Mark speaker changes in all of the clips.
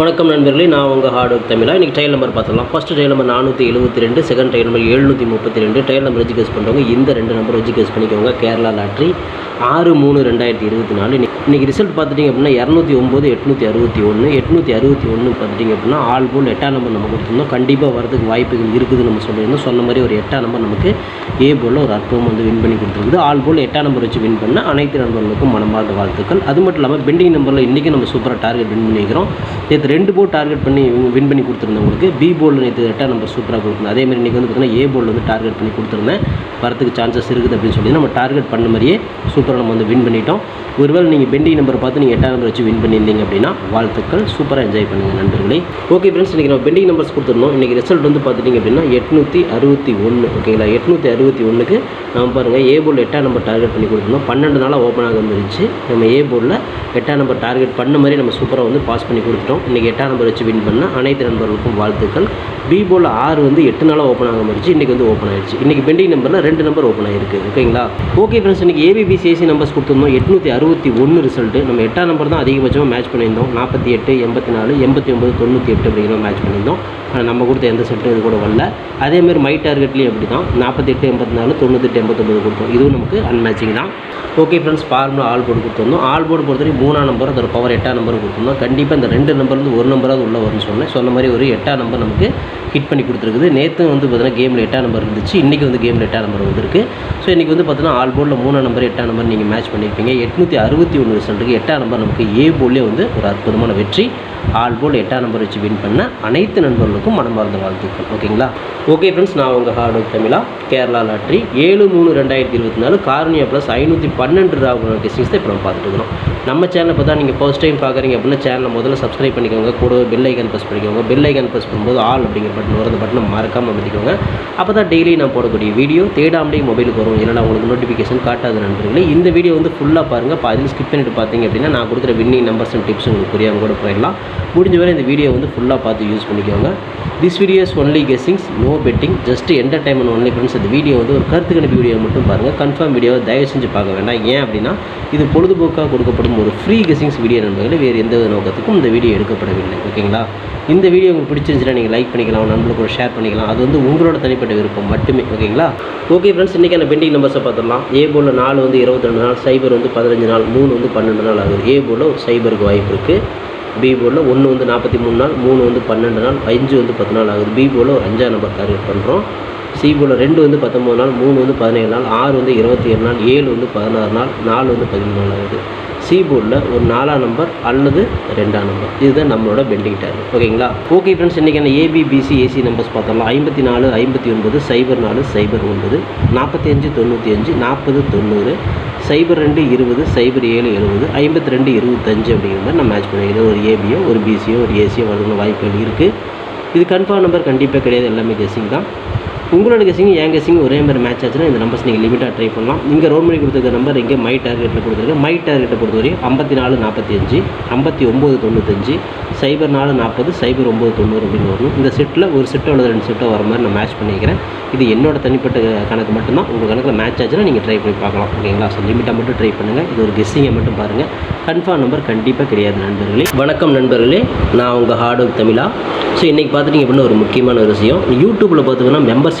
Speaker 1: வணக்கம் நண்பர்களே நான் உங்கள் ஹார்ட் ஒர்க் தமிழா. இன்றைக்கி ட்ரையல் நம்பர் பார்த்துக்கலாம் ஃபஸ்ட்டு ட்ரையல் நம்பர் நானூற்றி எழுபத்தி ரெண்டு செகண்ட் ட்ரையல் நம்பர் எழுநூற்றி முப்பத்தி ரெண்டு. ட்ரையல் நம்பர் வச்சு கேஸ் பண்ணுறவங்க இந்த ரெண்டு நம்பர் வச்சு கேஸ் பண்ணிக்கோங்க. கேரளா லாட்ரி ஆறு மூணு ரெண்டாயிரத்தி இருபத்தி நாலு. இன்றைக்கி ரிசல்ட் பார்த்துட்டிங்க அப்படின்னா இரநூத்தி ஒம்பது எட்நூற்றி அறுபத்தி ஒன்று எட்நூற்றி அறுபத்தி ஒன்று பார்த்துட்டிங்க அப்படின்னா ஆல் போல் எட்டாம் நம்பர் நம்ம கொடுத்துருந்தோம் கண்டிப்பாக வரதுக்கு வாய்ப்புகள் இருக்குதுன்னு நம்ம சொல்லியிருந்தோம். சொன்ன மாதிரி ஒரு எட்டாம் நம்பர் நமக்கு ஏ போலில் ஒரு அற்புதம் வந்து வின் பண்ணி கொடுத்துருக்குது. ஆல் போல் எட்டாம் நம்பர் வச்சு வின் பண்ண அனைத்து நண்பர்களுக்கும் மனமார்ந்த வாழ்த்துக்கள். அது மட்டும் இல்லாமல் பெண்டிங் நம்பரில் இன்றைக்கி நம்ம சூப்பராக டார்கெட் வின் பண்ணிக்கிறோம் நேற்று ரெண்டு போர்ட் டார்கெட் பண்ணி வின் பண்ணி கொடுத்துருந்தவங்களுக்கு பி போர்டில் நேற்று எட்டாம் நம்பர் சூப்பராக கொடுத்துருந்தேன். அதே மாதிரி இன்றைக்கி வந்து பார்த்தீங்கன்னா ஏ போர்டில் வந்து டார்கெட் பண்ணி கொடுத்துருந்தேன். வரத்துக்கு சான்சஸ் இருக்குது அப்படின்னு சொல்லி நம்ம டார்கெட் பண்ண மாதிரியே சூப்பராக நம்ம வந்து வின் பண்ணிட்டோம். ஒருவேளை நீங்கள் பெண்டிங் நம்பர் பார்த்து நீங்கள் எட்டாம் நம்பர் வச்சு வின் பண்ணியிருந்தீங்க அப்படின்னா வாழ்த்துக்கள். சூப்பராக என்ஜாய் பண்ணுங்கள் நண்பர்களே. ஓகே ஃப்ரெண்ட்ஸ் இன்றைக்கி நம்ம பெண்டிங் நம்பர்ஸ் கொடுத்துருந்தோம். இன்றைக்கி ரிசல்ட் வந்து பார்த்துட்டிங்க அப்படின்னா எட்நூற்றி அறுபத்தி ஒன்று ஓகேங்களா எட்நூற்றி அறுபத்தி ஒன்றுக்கு நம்ம பாருங்கள் ஏ போர்டில் எட்டாம் நம்பர் டார்கெட் பண்ணி கொடுத்துருந்தோம். பன்னெண்டு நாளாக ஓப்பன் ஆக இருந்துச்சு. நம்ம ஏ போர்டில் எட்டாம் நம்பர் டார்கெட் பண்ண மாதிரி நம்ம சூப்பராக வந்து பாஸ் பண்ணி கொடுத்துட்டோம். இன்றைக்கி எட்டாம் நம்பர் வச்சு வின் பண்ண அனைத்து நண்பர்களுக்கும் வாழ்த்துக்கள். பி ஆறு வந்து எட்டு நாளாக ஓப்பன் ஆக முடிச்சு இன்றைக்கி வந்து ஓப்பன் ஆயிடுச்சு. இன்றைக்கி பெண்டிங் நம்பரில் ரெண்டு நம்பர் ஓப்பன் ஆயிருக்கு. ஓகேங்களா? ஓகே ஃப்ரெண்ட்ஸ் இன்றைக்கி ஏபிபிசிஎஸ்சி நம்பர்ஸ் கொடுத்துருந்தோம். எட்நூற்றி அறுபத்தி ஒன்று ரிசல்ட்டு நம்ம எட்டாம் நம்பர் தான் அதிகபட்சமாக மேட்ச் பண்ணியிருந்தோம். நாற்பத்தி எட்டு எண்பத்தி நாலு எண்பத்தி ஒம்பது தொண்ணூற்றி எட்டு அப்படிங்கிற மேட்ச் பண்ணியிருந்தோம். ஆனால் நம்ம கொடுத்த எந்த செட்டும் இது கூட வரல. அதேமாதிரி மை டார்கெட்லேயும் அப்படி தான் நாற்பத்தெட்டு எண்பத்தி நாலு தொண்ணூத்தெட்டு எண்பத்தொம்பது கொடுத்தோம். இதுவும் நமக்கு அன்மேட்சிங் தான். Okay friends formula all board கொடுத்துருந்தோம். ஆல் போர்டு பொறுத்தவரைக்கும் மூணாம் நம்பர் அதோட பவர் எட்டாம் நம்பர் கொடுத்துருந்தோம். கண்டிப்பாக இந்த ரெண்டு வந்து ஒரு நம்பராவது உள்ளே வரும்னு சொன்னேன். சொன்ன மாதிரி ஒரு எட்டாம் நம்பர் நமக்கு ஹிட் பண்ணி கொடுத்துருக்குது. நேற்று வந்து பார்த்தீங்கன்னா கேமில் எட்டாம் நம்பர் இருந்துச்சு. இன்றைக்கி வந்து கேமில் எட்டாம் நம்பர் வந்திருக்கு. ஸோ இன்றைக்கி வந்து பார்த்தீங்கன்னா ஆல் போர்டில் மூணாம் நம்பர் எட்டாம் நம்பர் நீங்கள் மேட்ச் பண்ணியிருப்பீங்க. எட்நூற்றி அறுபத்தி ஒன்று ரிசல்ட்டுக்கு எட்டாம் நம்பர் நமக்கு ஏ போர்ட்லேயே வந்து ஒரு அற்புதமான வெற்றி. ஆல் போர்டு எட்டாம் நம்பர் வச்சு வின் பண்ண அனைத்து நண்பர்களுக்கும் மனமார்ந்த வாழ்த்துக்கள். ஓகேங்களா ஓகே ஃப்ரெண்ட்ஸ் நான் உங்கள் ஹார்ட் ஒர்க் தமிழா கேரளா லாட்ரி. ஏழு மூணு ரெண்டாயிரத்தி இருபத்தி நாலு கார்னியா ப்ளஸ் ஐநூற்றி பன்னெண்டு ராகுல டிஸ்டிங்ஸ் தான் இப்போ நம்ம பார்த்துட்டு இருக்கிறோம். நம்ம சேனலை பார்த்தா நீங்கள் ஃபர்ஸ்ட் டைம் பார்க்குறீங்க அப்படின்னா சேனலை முதல்ல சப்ஸ்கிரைப் பண்ணிக்கோங்க. கூட பெல் ஐக்கன் ப்ரெஸ் பண்ணிக்கோங்க. பெல் ஐக்கன் ப்ரெஸ் பண்ணும்போது ஆல் அப்படிங்கிற பட்டன் வரும் அந்த பட்டனை மறக்காமல் அமைதிக்கோங்க அப்போ தான் டெய்லி நான் போடக்கூடிய வீடியோ தேடாமலே மொபைலுக்கு வரும். இல்லைனா உங்களுக்கு நோட்டிஃபிகேஷன் காட்டாது நண்பர்களே. இந்த வீடியோ வந்து ஃபுல்லாக பாருங்கள் பாதியில் ஸ்கிப் பண்ணிட்டு பார்த்தீங்க அப்படின்னா நான் கொடுக்குற வின்னிங் நம்பர்ஸ் அண்ட் டிப்ஸ் உங்களுக்கு புரியாமல் கூட போயிடலாம். முடிஞ்ச வரை இந்த வீடியோ வந்து ஃபுல்லாக பார்த்து யூஸ் பண்ணிக்கோங்க. This videos only guessings no betting just entertainment only friends இந்த வீடியோ வந்து ஒரு கருத்து கணிப்பு வீடியோ மட்டும் பாருங்கள் கன்ஃபார்ம் வீடியோவை தயவு செஞ்சு பார்க்க வேண்டாம். ஏன் அப்படின்னா இது பொழுதுபோக்காக கொடுக்கப்படும் ஒரு ஃப்ரீ கெஸ்ஸிங்ஸ் வீடியோ நண்பர்களே வேறு எந்த நோக்கத்துக்கும் இந்த வீடியோ எடுக்கப்படவில்லை. ஓகேங்களா இந்த வீடியோ உங்களுக்கு பிடிச்சிருந்துச்சுன்னா நீங்கள் லைக் பண்ணிக்கலாம் நண்பர்களுக்கு கூட ஷேர் பண்ணிக்கலாம். அது வந்து உங்களோட தனிப்பட்ட விருப்பம் மட்டுமே. ஓகேங்களா ஓகே ஃப்ரெண்ட்ஸ் இன்றைக்கான பெண்டிங் நம்பர்ஸை பார்த்துடலாம். ஏ போலில் நாலு வந்து இருபத்தி ரெண்டு நாள் சைபர் வந்து பதினஞ்சு நாள் மூணு வந்து பன்னெண்டு நாள் ஆகுது. ஏ போலில் ஒரு சைபருக்கு வாய்ப்பு இருக்குது பி போர்டில் ஒன்று வந்து நாற்பத்தி மூணு நாள் மூணு வந்து பன்னெண்டு நாள் அஞ்சு வந்து பத்து நாள் ஆகுது. பி போர்டில் ஒரு அஞ்சாம் நம்பர் டார்கெட் பண்ணுறோம் சி போர்டில் ரெண்டு வந்து பத்தொம்போது நாள் மூணு வந்து பதினேழு நாள் ஆறு வந்து இருபத்தி ஏழு நாள் ஏழு வந்து பதினாறு நாள் நாலு வந்து பதிமூணு நாள் ஆகுது. சி போர்டில் ஒரு நாலாம் நம்பர் அல்லது ரெண்டாம் நம்பர் இதுதான் நம்மளோட பெண்டிங் டார்கெட் ஓகேங்களா? ஓகே ஃப்ரெண்ட்ஸ் இன்றைக்கான ஏபி ஏசி நம்பர்ஸ் பார்த்தோம்னா ஐம்பத்தி நாலு ஐம்பத்தி ஒன்பது சைபர் நாலு சைபர் ஒன்பது நாற்பத்தி அஞ்சு தொண்ணூற்றி அஞ்சு நாற்பது தொண்ணூறு சைபர் ரெண்டு இருபது சைபர் ஏழு எழுபது ஐம்பத்தி ரெண்டு இருபத்தஞ்சு அப்படிங்கிற மாதிரி நம்ம மேட்ச் பண்ணிக்கிறோம் ஒரு ஏபியோ ஒரு பிசியோ ஒரு ஏசியோ வரதுக்கு வாய்ப்புகள் இருக்குது இது கன்ஃபார்ம் நம்பர் கண்டிப்பாக கிடையாது. எல்லாமே கெஸிங் தான். உங்களோட கெஸிங் என் கெஸிங் ஒரே மாதிரி மேட்ச் ஆச்சுன்னா இந்த நம்பர்ஸ் நீங்கள் லிமிட்டாக ட்ரை பண்ணலாம். இங்கே ரோல் பண்ணி கொடுத்துருக்க நம்பர் இங்கே மை டார்கெட்டில் கொடுத்துருக்கு. மை டார்கெட்டை பொறுத்தவரையும் ஐம்பத்தி நாலு நாற்பத்தி அஞ்சு ஐம்பத்தி ஒம்பது தொண்ணூத்தஞ்சு சைபர் நாலு நாற்பது சைபர் ஒம்பது தொண்ணூறு அப்படின்னு வரும். இந்த செட்டில் ஒரு செட்டோ அல்லது ரெண்டு செட்டோ வர மாதிரி நான் மேட்ச் பண்ணிக்கிறேன். இது என்னோட தனிப்பட்ட கணக்கு மட்டும்தான். உங்கள் கணக்கில் மேட்ச் ஆச்சுன்னா நீங்கள் ட்ரை பண்ணி பார்க்கலாம். ஓகேங்களா? ஸோ லிமிட்டாக மட்டும் ட்ரை பண்ணுங்கள் இது ஒரு கெஸ்ஸிங்கை மட்டும் பாருங்கள் கன்ஃபார்ம் நம்பர் கண்டிப்பாக கிடையாது நண்பர்களே. வணக்கம் நண்பர்களே. நான் உங்கள் ஹார்ட் ஒர்க் தமிழா. ஸோ இன்றைக்கி பார்த்துட்டிங்க அப்படின்னா ஒரு முக்கியமான ஒரு விஷயம். யூடியூப்பில் பார்த்தீங்கன்னா மெம்பர்ஷிப்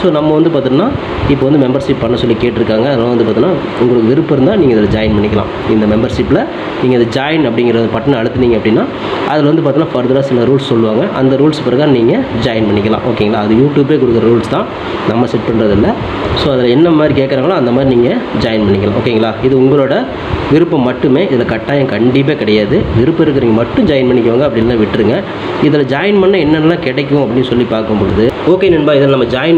Speaker 1: ஸோ நம்ம வந்து பார்த்தோம்னா இப்போ வந்து மெம்பர்ஷிப் பண்ண சொல்லி கேட்டிருக்காங்க. அதனால் வந்து பார்த்தீங்கன்னா உங்களுக்கு விருப்பம் இருந்தால் நீங்கள் இதில் ஜாயின் பண்ணிக்கலாம். இந்த மெம்பர்ஷிப்பில் நீங்கள் இதை ஜாயின் அப்படிங்கிற பட்டனை அழுத்துனீங்க அப்படின்னா அதில் வந்து பார்த்தீங்கன்னா ஃபர்தராக சில ரூல்ஸ் சொல்லுவாங்க. அந்த ரூல்ஸ் பிறகு நீங்கள் ஜாயின் பண்ணிக்கலாம். ஓகேங்களா அது யூடியூப்பே கொடுக்குற ரூல்ஸ் தான். நம்ம செட் பண்ணுறதில்ல ஸோ அதில் என்ன மாதிரி கேட்குறாங்களோ அந்த மாதிரி நீங்கள் ஜாயின் பண்ணிக்கலாம். ஓகேங்களா இது உங்களோட விருப்பம் மட்டுமே. இதில் கட்டாயம் கண்டிப்பாக கிடையாது. விருப்பம் இருக்கிறவங்க மட்டும் ஜாயின் பண்ணிக்கோங்க அப்படின்னா விட்டுருங்க. இதில் ஜாயின் பண்ண என்னென்னலாம் கிடைக்கும் அப்படின்னு சொல்லி பார்க்கும் பொழுது ஓகே நண்பா இதில் நம்ம ஜாயின்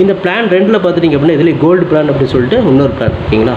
Speaker 1: இந்த பிளான் ரெண்டில் பார்த்துட்டிங்க அப்படின்னா இதில் கோல்டு பிளான் அப்படின்னு சொல்லிட்டு இன்னொரு பிளான் ஓகேங்களா?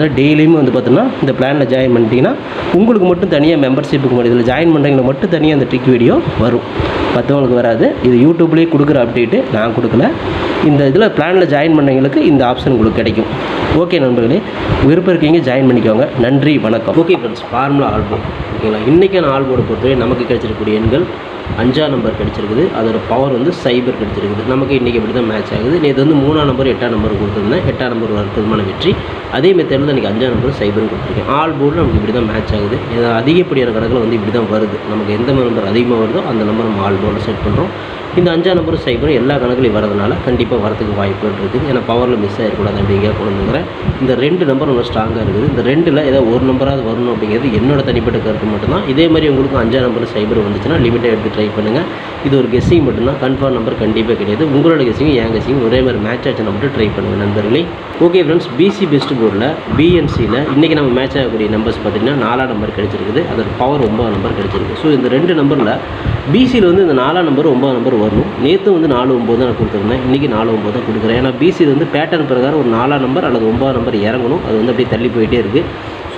Speaker 1: பார்த்தீங்கன்னா டெய்லியும் வந்து பார்த்தீங்கன்னா இந்த பிளானில் ஜாயின் பண்ணிட்டீங்கன்னா உங்களுக்கு மட்டும் தனியாக மெம்பர்ஷிப்புக்கு மட்டும் இதில் ஜாயின் பண்ணுறீங்க மட்டும் தனியாக அந்த ட்ரிக் வீடியோ வரும். மற்றவங்களுக்கு வராது. இது யூடியூப்லேயே கொடுக்குற அப்டேட்டு நான் கொடுக்கல. இந்த இதில் பிளானில் ஜாயின் பண்ணவங்களுக்கு இந்த ஆப்ஷன் உங்களுக்கு கிடைக்கும். ஓகே நண்பர்களே. விருப்பம் இருக்கீங்க ஜாயின் பண்ணிக்கோங்க. நன்றி வணக்கம். Okay friends formula album. ஓகேங்களா? இன்றைக்கான ஆல்போர்டை பொறுத்தவரை நமக்கு கிடைச்சிருக்கக்கூடிய எண்கள் அஞ்சாம் நம்பர் கிடச்சிருக்குது. அதோடய பவர் வந்து சைபர் கிடச்சிருக்குது. நமக்கு இன்றைக்கி இப்படி தான் மேட்ச் ஆகுது. நேற்று வந்து மூணாம் நம்பர் எட்டாம் நம்பர் கொடுத்துருந்தேன். எட்டாம் நம்பர் அற்புதமான வெற்றி. அதே மெத்தடில் தான் எனக்கு அஞ்சாம் நம்பர் சைபரும் கொடுத்துருக்கேன். ஆல் போர்டு நமக்கு இப்படி தான் மேட்ச் ஆகுது. இது அதிகப்படியான கணக்கில் வந்து இப்படி தான் வருது. நமக்கு எந்த நம்பர் அதிகமாக வருதோ அந்த நம்பர் நம்ம ஆல் போர்டில் செட் பண்ணுறோம் இந்த அஞ்சாம் நம்பரும் சைபரும் எல்லா கணக்குலையும் வரதுனால கண்டிப்பாக வரதுக்கு வாய்ப்புகள் இருக்குது ஏன்னா பவரில் மிஸ் ஆகிடக்கூடாது அப்படிங்கிற கொண்டு இந்த ரெண்டு நம்பர் ரொம்ப ஸ்ட்ராங்காக இருக்குது. இந்த ரெண்டில் ஏதோ ஒரு நம்பராவது வரணும் அப்படிங்கிறது என்னோட தனிப்பட்ட கருத்து மட்டும்தான். இதே மாதிரி உங்களுக்கு அஞ்சாம் நம்பர் சைபர் வந்துச்சுன்னா லிமிட்டாக எடுத்து ட்ரை பண்ணுங்கள் இது ஒரு கெஸ்ஸிங் மட்டும்தான். கன்ஃபார்ம் நம்பர் கண்டிப்பாக கிடையாது. உங்களோட கெஸ்ஸிங் என் கெஸ்ஸிங் ஒரே மாதிரி மேட்ச் ஆச்சுன்னா மட்டும் ட்ரை பண்ணுங்கள் நண்பர்களே. ஓகே ஃப்ரெண்ட்ஸ் பிசி பெஸ்ட் போர்டில் பிஎன்சியில் இன்றைக்கி நம்ம மேட்ச் ஆகக்கூடிய நம்பர்ஸ் பார்த்திங்கன்னா நாலாம் நம்பர் கிடச்சிருக்குது. அதோட பவர் ஒம்பது நம்பர் கிடச்சிருக்கு. ஸோ இந்த ரெண்டு நம்பரில் பிசியில் வந்து இந்த நாலாம் நம்பர் ஒம்பது நம்பர் வரணும் நேற்று வந்து நாலு ஒம்பது தான் நான் கொடுத்துருந்தேன். இன்றைக்கி நாலு ஒம்பது தான் கொடுக்குறேன். ஏன்னா பிசி வந்து பேட்டர்ன் பிரகாரம் ஒரு நாலாம் நம்பர் அல்லது ஒம்பதாம் நம்பர் இறங்கணும். அது வந்து அப்படியே தள்ளி போயிட்டே இருக்குது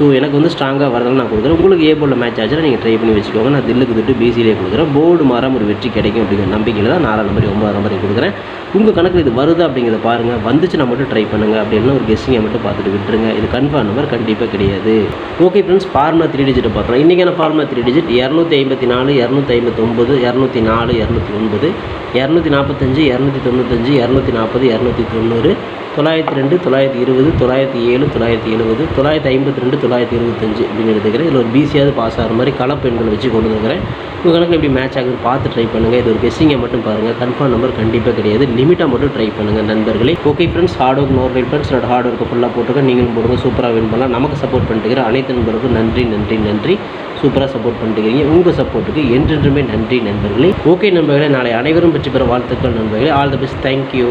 Speaker 1: ஸோ எனக்கு வந்து ஸ்ட்ராங்காக வரதெல்லாம் நான் கொடுக்குறேன். உங்களுக்கு ஏ போர்டில் மேட்ச் ஆச்சுன்னா நீங்கள் ட்ரை பண்ணி வச்சுக்கோங்க. நான் தில்லுக்கு திட்டு பிசிலே கொடுக்குறேன். போர்டு மாறாமல் ஒரு வெற்றி கிடைக்கும் அப்படிங்கிற நம்பிக்கையில் தான் நாலாம் நம்பர் ஒன்பதாம் நம்பர் கொடுக்குறேன். உங்கள் கணக்கில் இது வருதா அப்படிங்கிறத பாருங்கள் வந்துச்சுன்னா மட்டும் ட்ரை பண்ணுங்கள் அப்படின்னு ஒரு கெஸ்ஸிங்கை மட்டும் பார்த்துட்டு விட்டுருங்க. இது கன்ஃபார்ம் நம்பர் கண்டிப்பாக கிடையாது. Okay friends formula three digit பார்க்கலாம் இன்றைக்கான ஃபார்மா த்ரீ டிஜிட் இரநூத்தி ஐம்பத்தி நாலு இரநூத்தி ஐம்பத்தொம்பது இரநூத்தி நாலு இரநூத்தி ஒன்பது இரநூத்தி நாற்பத்தஞ்சு இரநூத்தி தொண்ணூத்தஞ்சு இரநூத்தி நாற்பது இரநூத்தி தொண்ணூறு தொள்ளாயிரத்தி ரெண்டு தொள்ளாயிரத்தி இருபது தொள்ளாயிரத்தி ஏழு தொள்ளாயிரத்தி எழுபது தொள்ளாயிரத்தி ஐம்பத்தி ரெண்டு தொள்ளாயிரத்தி இருபத்தஞ்சு அப்படின்னு எடுத்துக்கிறேன். இதில் ஒரு பிசியாவது பாஸ் ஆகிற மாதிரி கலப்பெண்களை வச்சு கொண்டு வந்துருக்கிறேன். உங்கள் கணக்கு எப்படி மேட்ச் ஆகுது பார்த்து ட்ரை பண்ணுங்கள் இது ஒரு கெஸ்ஸிங்கை மட்டும் பாருங்கள் கன்ஃபார்ம் நம்பர் கண்டிப்பாக கிடையாது. லிமிட்டாக மட்டும் ட்ரை பண்ணுங்கள் நண்பர்களே. Okay friends hard work nor right friends என்னோட ஹார்ட் ஒர்க்கு ஃபுல்லாக போட்டுருக்கேன். நீங்களும் போடுங்க. சூப்பராக வின் பண்ணலாம். நமக்கு சப்போர்ட் பண்ணிட்டுக்கிற அனைத்து நண்பருக்கும் நன்றி நன்றி நன்றி. சூப்பராக சப்போர்ட் பண்ணிட்டுக்கிறீங்க. உங்கள் சப்போர்ட்டுக்கு என்றென்றுமே நன்றி நண்பர்களே. ஓகே நண்பர்களே. நாளை அனைவரும் பெற்று பெற வாழ்த்துக்கள் நண்பர்களே. All the best thank you